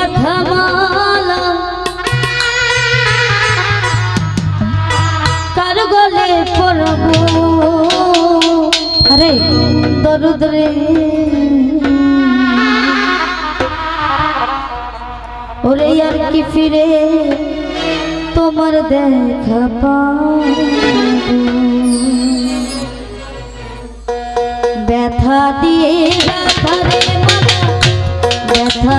কথামালা কার গলে পড়ব? আরে, দরুদ রে। ওরে আর কি ফিরে তোমার দেখা ব্যথা দিয়ে ব্যথা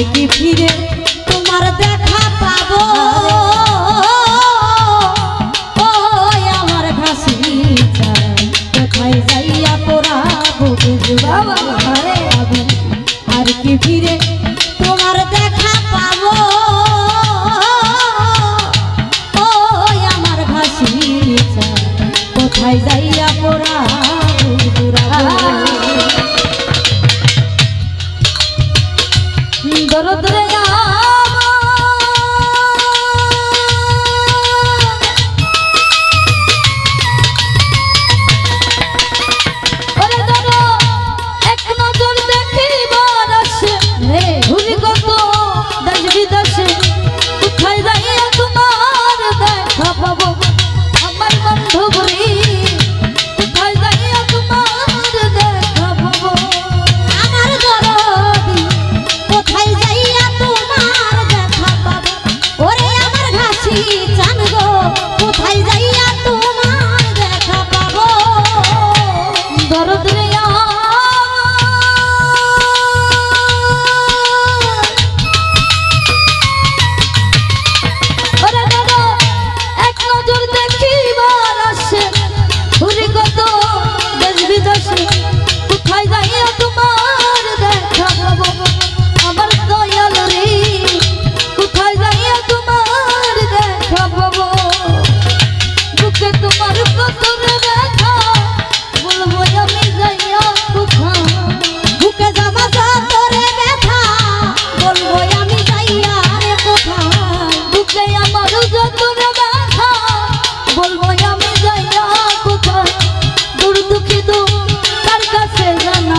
কোথায় কি ফিরে তোমার দেখা পাবো? আমার ভাসি কোথায় যাইয়া পড়াবো আর কি ফিরে বন্ধু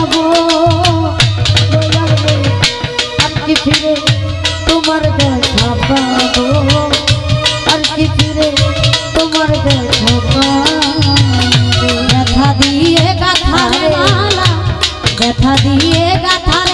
যাব। তোমার আর দিয়ে গাথা দিয়ে গাথা